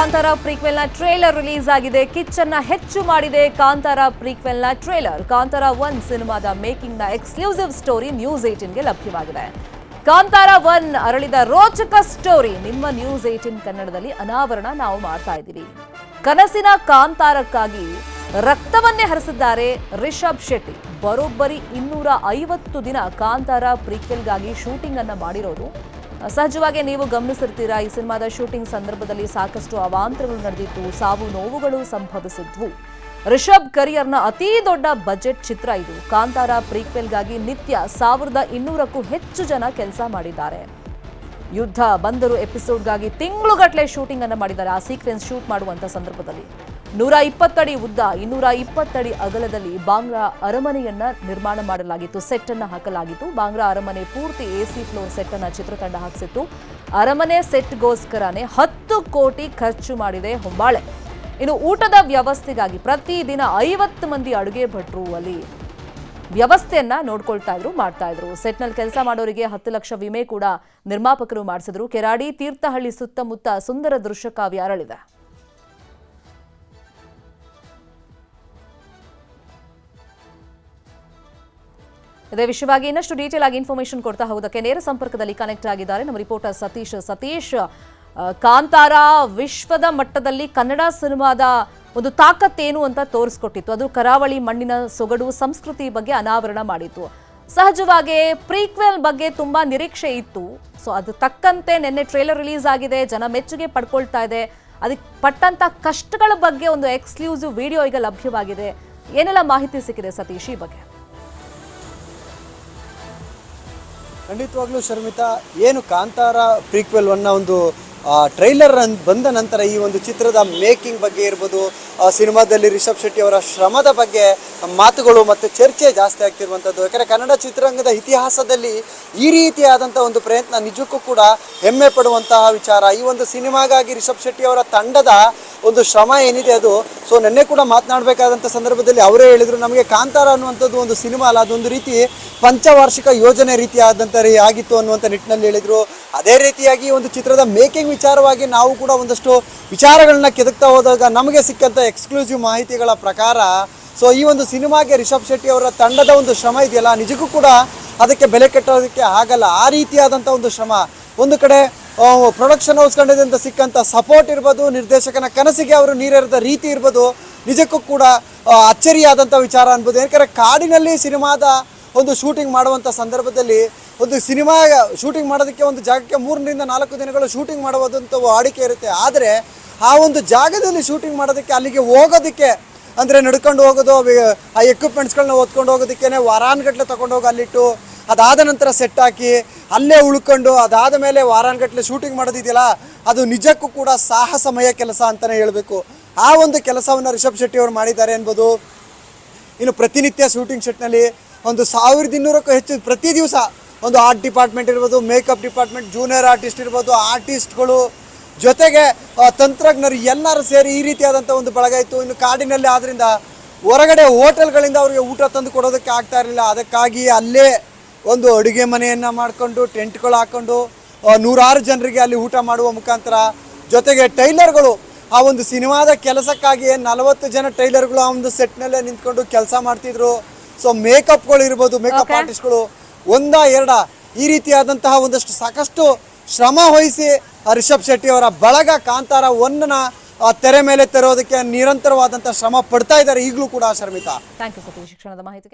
ಕಾಂತಾರ ಪ್ರೀಕ್ವೆಲ್ನ trailer release ಆಗಿದೆ ಕಿಚ್ಚನ್ನ ಹೆಚ್ಚು ಮಾಡಿದೆ ಕಾಂತಾರ ಪ್ರೀಕ್ವೆಲ್ನ ಟ್ರೇಲರ್ ಕಾಂತಾರ ಒನ್ ಸಿನಿಮಾದ ಮೇಕಿಂಗ್ನ ಎಕ್ಸ್ಕ್ಲೂಸಿವ್ ಸ್ಟೋರಿ ನ್ಯೂಸ್ ಏಟಿನ್ಗೆ ಲಭ್ಯವಾಗಿದೆ. ಕಾಂತಾರ ಒನ್ ಅರಳಿದ ರೋಚಕ ಸ್ಟೋರಿ ನಿಮ್ಮ ನ್ಯೂಸ್ ಏಟಿನ್ ಕನ್ನಡದಲ್ಲಿ ಅನಾವರಣ ನಾವು ಮಾಡ್ತಾ ಇದ್ದೀವಿ. ಕನಸಿನ ಕಾಂತಾರಕ್ಕಾಗಿ ರಕ್ತವನ್ನೇ ಹರಿಸಿದ್ದಾರೆ ರಿಷಬ್ ಶೆಟ್ಟಿ. ಬರೋಬ್ಬರಿ ಇನ್ನೂರ ಐವತ್ತು ದಿನ ಕಾಂತಾರ ಪ್ರೀಕ್ವೆಲ್ಗಾಗಿ ಶೂಟಿಂಗ್ ಅನ್ನ ಮಾಡಿರೋದು ಸಹಜವಾಗಿ ನೀವು ಗಮನಿಸಿರ್ತೀರಾ? ಈ ಸಿನಿಮಾದ ಶೂಟಿಂಗ್ ಸಂದರ್ಭದಲ್ಲಿ ಸಾಕಷ್ಟು ಅವಾಂತರಗಳು ನಡೆದಿತ್ತು. ಸಾವು ನೋವುಗಳು ಸಂಭವಿಸಿದ್ವು. ರಿಷಬ್ ಕರಿಯರ್ನ ಅತಿ ದೊಡ್ಡ ಬಜೆಟ್ ಚಿತ್ರ ಇದು. ಕಾಂತಾರ ಪ್ರೀಕ್ವೆಲ್ಗಾಗಿ ನಿತ್ಯ ಸಾವಿರದ ಇನ್ನೂರಕ್ಕೂ ಹೆಚ್ಚು ಜನ ಕೆಲಸ ಮಾಡಿದ್ದಾರೆ. ಯುದ್ಧ ಬಂದರು ಎಪಿಸೋಡ್ಗಾಗಿ ತಿಂಗಳುಗಟ್ಟಲೆ ಶೂಟಿಂಗ್ ಅನ್ನು ಮಾಡಿದ್ದಾರೆ. ಆ ಸೀಕ್ವೆನ್ಸ್ ಶೂಟ್ ಮಾಡುವಂತ ಸಂದರ್ಭದಲ್ಲಿ. ನೂರ ಇಪ್ಪತ್ತಡಿ ಉದ್ದ, ಇನ್ನೂರ ಇಪ್ಪತ್ತಡಿ ಅಗಲದಲ್ಲಿ ಬಾಂಗ್ರಾ ಅರಮನೆಯನ್ನ ನಿರ್ಮಾಣ ಮಾಡಲಾಗಿತ್ತು. ಸೆಟ್ ಅನ್ನ ಹಾಕಲಾಗಿತ್ತು. ಬಾಂಗ್ರಾ ಅರಮನೆ ಪೂರ್ತಿ ಎಸಿ ಫ್ಲೋರ್ ಸೆಟ್ ಅನ್ನ ಚಿತ್ರತಂಡ ಹಾಕಿಸಿತ್ತು. ಅರಮನೆ ಸೆಟ್ಗೋಸ್ಕರನೇ ಹತ್ತು ಕೋಟಿ ಖರ್ಚು ಮಾಡಿದೆ ಹೊಂಬಾಳೆ. ಇನ್ನು ಊಟದ ವ್ಯವಸ್ಥೆಗಾಗಿ ಪ್ರತಿದಿನ ಐವತ್ತು ಮಂದಿ ಅಡುಗೆ ಭಟ್ರು ಅಲ್ಲಿ ವ್ಯವಸ್ಥೆಯನ್ನ ನೋಡ್ಕೊಳ್ತಾ ಇದ್ರು, ಮಾಡ್ತಾ ಇದ್ರು. ಸೆಟ್ನಲ್ಲಿ ಕೆಲಸ ಮಾಡೋರಿಗೆ ಹತ್ತು ಲಕ್ಷ ವಿಮೆ ಕೂಡ ನಿರ್ಮಾಪಕರು ಮಾಡಿಸಿದ್ರು. ಕೆರಾಡಿ ತೀರ್ಥಹಳ್ಳಿ ಸುತ್ತಮುತ್ತ ಸುಂದರ ದೃಶ್ಯ ಕಾವ್ಯ ಅರಳಿದೆ. ಇದೇ ವಿಷಯವಾಗಿ ಇನ್ನಷ್ಟು ಡೀಟೇಲ್ ಆಗಿ ಇನ್ಫಾರ್ಮೇಶನ್ ಕೊಡ್ತಾ ಹೋಗೋದಕ್ಕೆ ನೇರ ಸಂಪರ್ಕದಲ್ಲಿ ಕನೆಕ್ಟ್ ಆಗಿದ್ದಾರೆ ನಮ್ಮ ರಿಪೋರ್ಟರ್ ಸತೀಶ್. ಸತೀಶ್ ಕಾಂತಾರ ವಿಶ್ವದ ಮಟ್ಟದಲ್ಲಿ ಕನ್ನಡ ಸಿನಿಮಾದ ಒಂದು ತಾಕತ್ತೇನು ಅಂತ ತೋರಿಸ್ಕೊಟ್ಟಿತ್ತು. ಅದು ಕರಾವಳಿ ಮಣ್ಣಿನ ಸೊಗಡು, ಸಂಸ್ಕೃತಿ ಬಗ್ಗೆ ಅನಾವರಣ ಮಾಡಿತ್ತು. ಸಹಜವಾಗಿ ಪ್ರೀಕ್ವೆಲ್ ಬಗ್ಗೆ ತುಂಬಾ ನಿರೀಕ್ಷೆ ಇತ್ತು. ಸೊ ಅದು ತಕ್ಕಂತೆ ನಿನ್ನೆ ಟ್ರೇಲರ್ ರಿಲೀಸ್ ಆಗಿದೆ, ಜನ ಮೆಚ್ಚುಗೆ ಪಡ್ಕೊಳ್ತಾ ಇದೆ. ಅದಕ್ಕೆ ಪಟ್ಟಂತ ಕಷ್ಟಗಳ ಬಗ್ಗೆ ಒಂದು ಎಕ್ಸ್ಕ್ಲೂಸಿವ್ ವಿಡಿಯೋ ಈಗ ಲಭ್ಯವಾಗಿದೆ. ಏನೆಲ್ಲ ಮಾಹಿತಿ ಸಿಕ್ಕಿದೆ ಸತೀಶ್ ಈ ಬಗ್ಗೆ? ಖಂಡಿತವಾಗ್ಲೂ ಶರ್ಮಿತಾ, ಏನು ಕಾಂತಾರ ಪ್ರೀಕ್ವೆಲ್ ಒನ್ನ ಒಂದು ಟ್ರೈಲರ್ ಬಂದ ನಂತರ ಈ ಒಂದು ಚಿತ್ರದ ಮೇಕಿಂಗ್ ಬಗ್ಗೆ ಇರ್ಬೋದು ಸಿನಿಮಾದಲ್ಲಿ ರಿಷಬ್ ಶೆಟ್ಟಿ ಅವರ ಶ್ರಮದ ಬಗ್ಗೆ ಮಾತುಗಳು ಮತ್ತು ಚರ್ಚೆ ಜಾಸ್ತಿ ಆಗ್ತಿರುವಂಥದ್ದು. ಯಾಕಂದರೆ ಕನ್ನಡ ಚಿತ್ರರಂಗದ ಇತಿಹಾಸದಲ್ಲಿ ಈ ರೀತಿಯಾದಂಥ ಒಂದು ಪ್ರಯತ್ನ ನಿಜಕ್ಕೂ ಕೂಡ ಹೆಮ್ಮೆ ಪಡುವಂತಹ ವಿಚಾರ. ಈ ಒಂದು ಸಿನಿಮಾಗಾಗಿ ರಿಷಬ್ ಶೆಟ್ಟಿ ಅವರ ತಂಡದ ಒಂದು ಶ್ರಮ ಏನಿದೆ ಅದು? ಸೊ ನೆನ್ನೆ ಕೂಡ ಮಾತನಾಡಬೇಕಾದಂಥ ಸಂದರ್ಭದಲ್ಲಿ ಅವರೇ ಹೇಳಿದರು, ನಮಗೆ ಕಾಂತಾರ ಅನ್ನುವಂಥದ್ದು ಒಂದು ಸಿನಿಮಾ ಅಲ್ಲ, ಅದೊಂದು ರೀತಿ ಪಂಚವಾರ್ಷಿಕ ಯೋಜನೆ ರೀತಿಯಾದಂಥ ರೀ ಆಗಿತ್ತು ಅನ್ನುವಂಥ ನಿಟ್ಟಿನಲ್ಲಿ ಹೇಳಿದರು. ಅದೇ ರೀತಿಯಾಗಿ ಒಂದು ಚಿತ್ರದ ಮೇಕಿಂಗ್ ವಿಚಾರವಾಗಿ ನಾವು ಕೂಡ ಒಂದಷ್ಟು ವಿಚಾರಗಳನ್ನ ಕೆದಕ್ತಾ ಹೋದಾಗ ನಮಗೆ ಸಿಕ್ಕಂಥ ಎಕ್ಸ್ಕ್ಲೂಸಿವ್ ಮಾಹಿತಿಗಳ ಪ್ರಕಾರ ಸೊ ಈ ಒಂದು ಸಿನಿಮಾಗೆ ರಿಷಬ್ ಶೆಟ್ಟಿ ಅವರ ತಂಡದ ಒಂದು ಶ್ರಮ ಇದೆಯಲ್ಲ? ನಿಜಕ್ಕೂ ಕೂಡ ಅದಕ್ಕೆ ಬೆಲೆ ಕಟ್ಟೋದಕ್ಕೆ ಆಗಲ್ಲ. ಆ ರೀತಿಯಾದಂಥ ಒಂದು ಶ್ರಮ. ಒಂದು ಕಡೆ ಪ್ರೊಡಕ್ಷನ್ ಹೌಸ್ ಕಂಡದಿಂದ ಸಿಕ್ಕಂಥ ಸಪೋರ್ಟ್ ಇರ್ಬೋದು, ನಿರ್ದೇಶಕನ ಕನಸಿಗೆ ಅವರು ನೀರೆರೆದ ರೀತಿ ಇರ್ಬೋದು, ನಿಜಕ್ಕೂ ಕೂಡ ಅಚ್ಚರಿಯಾದಂಥ ವಿಚಾರ ಅನ್ಬೋದು. ಯಾಕಂದರೆ ಕಾಡಿನಲ್ಲಿ ಸಿನಿಮಾದ ಒಂದು ಶೂಟಿಂಗ್ ಮಾಡುವಂಥ ಸಂದರ್ಭದಲ್ಲಿ ಒಂದು ಸಿನಿಮಾ ಶೂಟಿಂಗ್ ಮಾಡೋದಕ್ಕೆ ಒಂದು ಜಾಗಕ್ಕೆ ಮೂರರಿಂದ ನಾಲ್ಕು ದಿನಗಳು ಶೂಟಿಂಗ್ ಮಾಡುವುದಂಥ ವಾಡಿಕೆ ಇರುತ್ತೆ. ಆದರೆ ಆ ಒಂದು ಜಾಗದಲ್ಲಿ ಶೂಟಿಂಗ್ ಮಾಡೋದಕ್ಕೆ ಅಲ್ಲಿಗೆ ಹೋಗೋದಕ್ಕೆ ಅಂದರೆ ನಡ್ಕೊಂಡು ಹೋಗೋದು, ಆ ಎಕ್ವಿಪ್ಮೆಂಟ್ಸ್ಗಳನ್ನ ಓದ್ಕೊಂಡು ಹೋಗೋದಕ್ಕೇ ವಾರಾನ್ಗಟ್ಲೆ ತೊಗೊಂಡೋಗಿ ಅಲ್ಲಿಟ್ಟು ಅದಾದ ನಂತರ ಸೆಟ್ ಹಾಕಿ ಅಲ್ಲೇ ಉಳ್ಕೊಂಡು ಅದಾದ ಮೇಲೆ ವಾರಾನ್ಗಟ್ಲೆ ಶೂಟಿಂಗ್ ಮಾಡೋದಿದೆಯಲ್ಲ, ಅದು ನಿಜಕ್ಕೂ ಕೂಡ ಸಾಹಸಮಯ ಕೆಲಸ ಅಂತಲೇ ಹೇಳಬೇಕು. ಆ ಒಂದು ಕೆಲಸವನ್ನು ರಿಷಬ್ ಶೆಟ್ಟಿ ಅವರು ಮಾಡಿದ್ದಾರೆ ಎನ್ಬೋದು ಇನ್ನು ಪ್ರತಿನಿತ್ಯ ಶೂಟಿಂಗ್ ಸೆಟ್ನಲ್ಲಿ ಒಂದು ಸಾವಿರದ ಇನ್ನೂರಕ್ಕೂ ಹೆಚ್ಚು ಪ್ರತಿ ದಿವಸ ಒಂದು ಆರ್ಟ್ ಡಿಪಾರ್ಟ್ಮೆಂಟ್ ಇರ್ಬೋದು ಮೇಕಪ್ ಡಿಪಾರ್ಟ್ಮೆಂಟ್ ಜೂನಿಯರ್ ಆರ್ಟಿಸ್ಟ್ ಇರ್ಬೋದು ಆರ್ಟಿಸ್ಟ್ಗಳು ಜೊತೆಗೆ ತಂತ್ರಜ್ಞರು ಎಲ್ಲರೂ ಸೇರಿ ಈ ರೀತಿಯಾದಂಥ ಒಂದು ಬಳಗ ಇತ್ತು. ಇನ್ನು ಕಾಡಿನಲ್ಲಿ ಆದ್ದರಿಂದ ಹೊರಗಡೆ ಹೋಟೆಲ್ಗಳಿಂದ ಅವರಿಗೆ ಊಟ ತಂದು ಕೊಡೋದಕ್ಕೆ ಆಗ್ತಾ ಇರಲಿಲ್ಲ. ಅದಕ್ಕಾಗಿ ಅಲ್ಲೇ ಒಂದು ಅಡುಗೆ ಮನೆಯನ್ನು ಮಾಡಿಕೊಂಡು ಟೆಂಟ್ಗಳು ಹಾಕೊಂಡು ನೂರಾರು ಜನರಿಗೆ ಅಲ್ಲಿ ಊಟ ಮಾಡುವ ಮುಖಾಂತರ ಜೊತೆಗೆ ಟೈಲರ್ಗಳು ಆ ಒಂದು ಸಿನಿಮಾದ ಕೆಲಸಕ್ಕಾಗಿ ನಲವತ್ತು ಜನ ಟೈಲರ್ಗಳು ಆ ಒಂದು ಸೆಟ್ನಲ್ಲೇ ನಿಂತ್ಕೊಂಡು ಕೆಲಸ ಮಾಡ್ತಿದ್ರು. ಸೊ ಮೇಕಪ್ಗಳು ಇರ್ಬೋದು ಮೇಕಪ್ ಆರ್ಟಿಸ್ಟ್ಗಳು ಒಂದ ಎರಡ ಈ ರೀತಿಯಾದಂತಹ ಒಂದಷ್ಟು ಸಾಕಷ್ಟು ಶ್ರಮ ವಹಿಸಿ ರಿಷಬ್ ಶೆಟ್ಟಿ ಅವರ ಬಳಗ ಕಾಂತಾರ ಒನ್ನ ತೆರೆ ಮೇಲೆ ತರೋದಕ್ಕೆ ನಿರಂತರವಾದಂತಹ ಶ್ರಮ ಪಡ್ತಾ ಇದ್ದಾರೆ. ಈಗಲೂ ಕೂಡ ಶರ್ಮಿತಾ. Thank you Satish. ಶಿಕ್ಷಣದ ಮಾಹಿತಿಗೆ